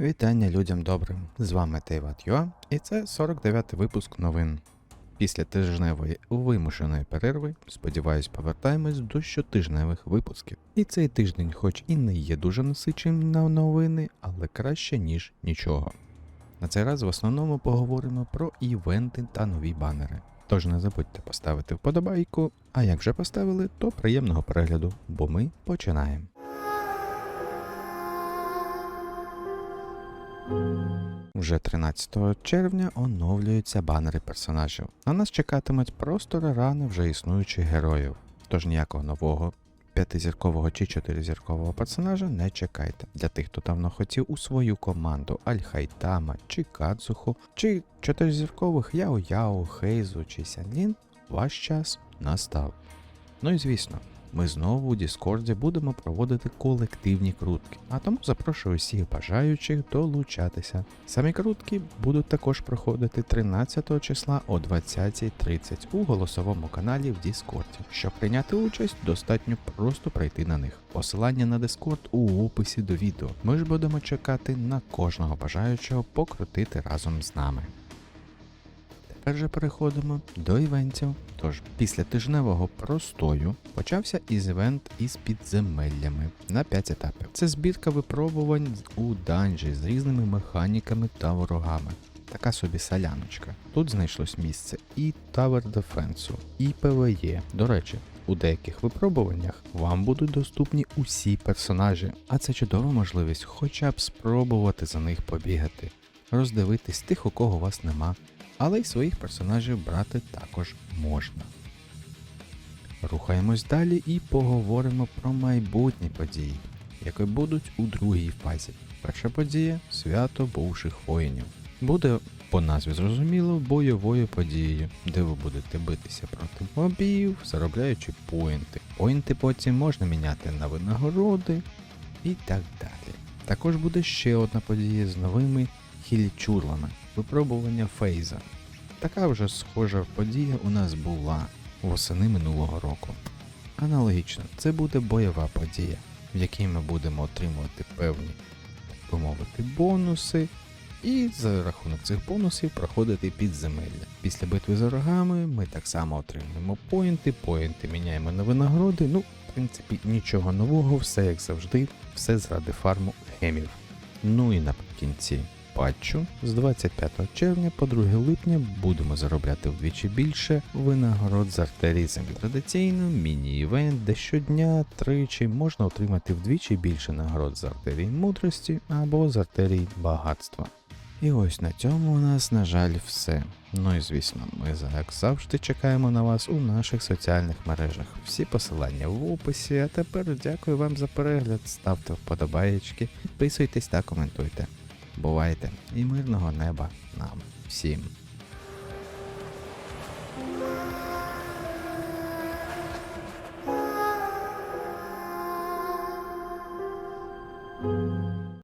Вітання людям добрим! З вами Тейват Йоа, і це 49-й випуск новин. Після тижневої вимушеної перерви, сподіваюсь, повертаємось до щотижневих випусків. І цей тиждень, хоч і не є дуже насиченим на новини, але краще, ніж нічого. На цей раз в основному поговоримо про івенти та нові банери. Тож не забудьте поставити вподобайку, а як вже поставили, то приємного перегляду, бо ми починаємо. Вже 13 червня оновлюються банери персонажів. На нас чекатимуть просто рерани вже існуючих героїв. Тож ніякого нового п'ятизіркового чи чотиризіркового персонажа не чекайте. Для тих, хто давно хотів у свою команду Альхайтама чи Кадзуху, чи чотиризіркових Яо Яо, Хейзу чи Сянлін, ваш час настав. Ну і звісно, ми знову у Діскорді будемо проводити колективні крутки, а тому запрошую всіх бажаючих долучатися. Самі крутки будуть також проходити 13 числа о 20.30 у голосовому каналі в Діскорді. Щоб прийняти участь, достатньо просто прийти на них. Посилання на Дискорд у описі до відео. Ми ж будемо чекати на кожного бажаючого покрутити разом з нами. Тепер же переходимо до івентів. Тож, після тижневого простою почався івент із підземеллями на 5 етапів. Це збірка випробувань у данжі з різними механіками та ворогами. Така собі соляночка. Тут знайшлось місце і Tower Defense, і PvE. До речі, у деяких випробуваннях вам будуть доступні усі персонажі, а це чудова можливість хоча б спробувати за них побігати, роздивитись тих, у кого вас нема, але й своїх персонажів брати також можна. Рухаємось далі і поговоримо про майбутні події, які будуть у другій фазі. Перша подія свято бувших воїнів. Буде по назві зрозуміло бойовою подією, де ви будете битися проти мобів, заробляючи поінти. Поінти потім можна міняти на винагороди і так далі. Також буде ще одна подія з новими хілічурлами випробування фейза. Така вже схожа подія у нас була восени минулого року. Аналогічно, це буде бойова подія, в якій ми будемо отримувати певні, так мовити, бонуси, і за рахунок цих бонусів проходити підземелля. Після битви з ворогами ми так само отримуємо поінти, поінти міняємо на винагороди. Ну, в принципі, нічого нового, все як завжди, все заради фарму гемів. Ну і наприкінці патчу з 25 червня по 2 липня будемо заробляти вдвічі більше винагород з артерії землі. Традиційно міні-івент, де щодня тричі можна отримати вдвічі більше нагород з артерії мудрості або з артерії багатства. І ось на цьому у нас, на жаль, все. Ну і звісно, ми як завжди чекаємо на вас у наших соціальних мережах. Всі посилання в описі. А тепер дякую вам за перегляд. Ставте вподобаєчки, підписуйтесь та коментуйте. Бувайте і мирного неба нам всім.